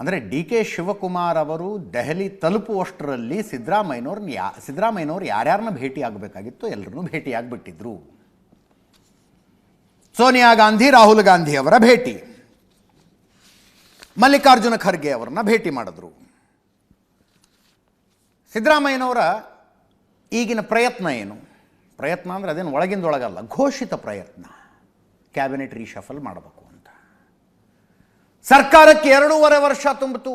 ಅಂದರೆ D K Shivakumar ಅವರು ದೆಹಲಿ ತಲುಪುವಷ್ಟರಲ್ಲಿ ಸಿದ್ದರಾಮಯ್ಯನವ್ರನ್ನ ಯಾ ಸಿದ್ದರಾಮಯ್ಯನವ್ರು ಯಾರ್ಯಾರನ್ನ ಭೇಟಿ ಆಗಬೇಕಾಗಿತ್ತು ಎಲ್ಲರನ್ನೂ ಭೇಟಿಯಾಗಿಬಿಟ್ಟಿದ್ರು ಸೋನಿಯಾ ಗಾಂಧಿ, ರಾಹುಲ್ ಗಾಂಧಿ ಅವರ ಭೇಟಿ. ಮಲ್ಲಿಕಾರ್ಜುನ ಖರ್ಗೆ ಅವರನ್ನ ಭೇಟಿ ಮಾಡಿದ್ರು. ಸಿದ್ದರಾಮಯ್ಯನವರ ಈಗಿನ ಪ್ರಯತ್ನ ಏನು? ಪ್ರಯತ್ನ ಅಂದರೆ ಅದೇನು ಒಳಗಿಂದೊಳಗಲ್ಲ, ಘೋಷಿತ ಪ್ರಯತ್ನ. ಕ್ಯಾಬಿನೆಟ್ ರೀಶಫಲ್ ಮಾಡಬೇಕು. ಸರ್ಕಾರಕ್ಕೆ ಎರಡೂವರೆ ವರ್ಷ ತುಂಬಿತು.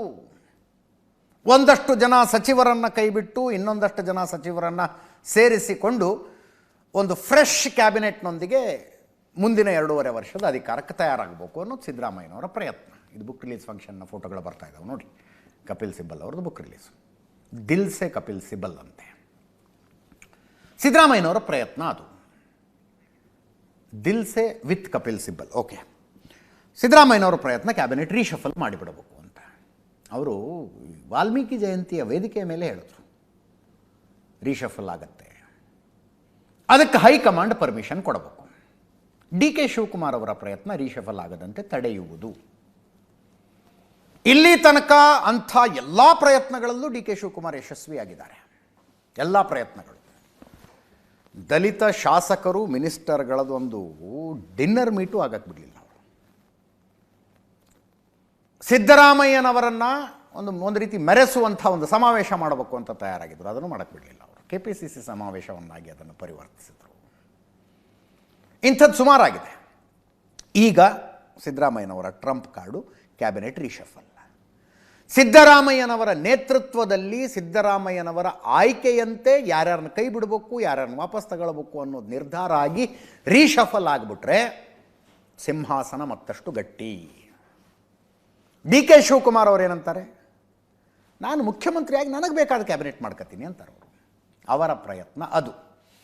ಒಂದಷ್ಟು ಜನ ಸಚಿವರನ್ನು ಕೈಬಿಟ್ಟು ಇನ್ನೊಂದಷ್ಟು ಜನ ಸಚಿವರನ್ನು ಸೇರಿಸಿಕೊಂಡು ಒಂದು ಫ್ರೆಶ್ ಕ್ಯಾಬಿನೆಟ್ನೊಂದಿಗೆ ಮುಂದಿನ ಎರಡೂವರೆ ವರ್ಷದ ಅಧಿಕಾರಕ್ಕೆ ತಯಾರಾಗಬೇಕು ಅನ್ನೋದು ಸಿದ್ದರಾಮಯ್ಯನವರ ಪ್ರಯತ್ನ. ಇದು ಬುಕ್ ರಿಲೀಸ್ ಫಂಕ್ಷನ್ನ ಫೋಟೋಗಳು ಬರ್ತಾ ಇದ್ದಾವೆ ನೋಡಿ. ಕಪಿಲ್ ಸಿಬ್ಬಲ್ ಅವ್ರದ್ದು ಬುಕ್ ರಿಲೀಸ್ ದಿಲ್ ಸೆ ಕಪಿಲ್ ಸಿಬ್ಬಲ್ ಅಂತೆ. ಸಿದ್ದರಾಮಯ್ಯನವರ ಪ್ರಯತ್ನ ಅದು. ದಿಲ್ ಸೆ ವಿತ್ ಕಪಿಲ್ ಸಿಬ್ಬಲ್. ಓಕೆ ಸಿದ್ದರಾಮಯ್ಯನವರ ಪ್ರಯತ್ನ ಕ್ಯಾಬಿನೆಟ್ ರೀಶಫಲ್ ಮಾಡಿಬಿಡಬೇಕು ಅಂತ. ಅವರು ವಾಲ್ಮೀಕಿ ಜಯಂತಿಯ ವೇದಿಕೆಯ ಮೇಲೆ ಹೇಳಿದ್ರು. ರೀಶಫಲ್ ಆಗತ್ತೆ. ಅದಕ್ಕೆ ಹೈಕಮಾಂಡ್ ಪರ್ಮಿಷನ್ ಕೊಡಬೇಕು. ಡಿ ಕೆ ಶಿವಕುಮಾರ್ ಅವರ ಪ್ರಯತ್ನ ರೀಶಫಲ್ ಆಗದಂತೆ ತಡೆಯುವುದು. ಇಲ್ಲಿ ತನಕ ಅಂಥ ಎಲ್ಲ ಪ್ರಯತ್ನಗಳಲ್ಲೂ ಡಿ ಕೆ ಶಿವಕುಮಾರ್ ಯಶಸ್ವಿಯಾಗಿದ್ದಾರೆ. ಎಲ್ಲ ಪ್ರಯತ್ನಗಳು. ದಲಿತ ಶಾಸಕರು, ಮಿನಿಸ್ಟರ್ಗಳದೊಂದು ಡಿನ್ನರ್ ಮೀಟು ಆಗಕ್ಕೆ ಬಿಡಲಿಲ್ಲ. ಸಿದ್ದರಾಮಯ್ಯನವರನ್ನ ಒಂದು ಒಂದು ರೀತಿ ಮೆರೆಸುವಂಥ ಒಂದು ಸಮಾವೇಶ ಮಾಡಬೇಕು ಅಂತ ತಯಾರಾಗಿದ್ದರು ಅದನ್ನು ಮಾಡಕ್ಕೆ ಬಿಡಲಿಲ್ಲ ಅವರು. ಕೆ ಪಿ ಸಿ ಸಿ ಸಮಾವೇಶವನ್ನಾಗಿ ಅದನ್ನು ಪರಿವರ್ತಿಸಿದರು. ಇಂಥದ್ದು ಸುಮಾರಾಗಿದೆ. ಈಗ ಸಿದ್ದರಾಮಯ್ಯನವರ ಟ್ರಂಪ್ ಕಾರ್ಡು ಕ್ಯಾಬಿನೆಟ್ ರೀಶಫಲ್. ಸಿದ್ದರಾಮಯ್ಯನವರ ನೇತೃತ್ವದಲ್ಲಿ ಸಿದ್ದರಾಮಯ್ಯನವರ ಆಯ್ಕೆಯಂತೆ ಯಾರ್ಯಾರನ್ನ ಕೈ ಬಿಡಬೇಕು, ಯಾರ್ಯಾರನ್ನು ವಾಪಸ್ ತಗೊಳ್ಬೇಕು ಅನ್ನೋದು ನಿರ್ಧಾರ ಆಗಿ ರೀಶಫಲ್ ಆಗಿಬಿಟ್ರೆ ಸಿಂಹಾಸನ ಮತ್ತಷ್ಟು ಗಟ್ಟಿ. ಡಿ ಕೆ ಶಿವಕುಮಾರ್ ಅವರು ಏನಂತಾರೆ? ನಾನು ಮುಖ್ಯಮಂತ್ರಿಯಾಗಿ ನನಗೆ ಬೇಕಾದ ಕ್ಯಾಬಿನೆಟ್ ಮಾಡ್ಕೋತೀನಿ ಅಂತಾರೆ ಅವರು. ಅವರ ಪ್ರಯತ್ನ ಅದು.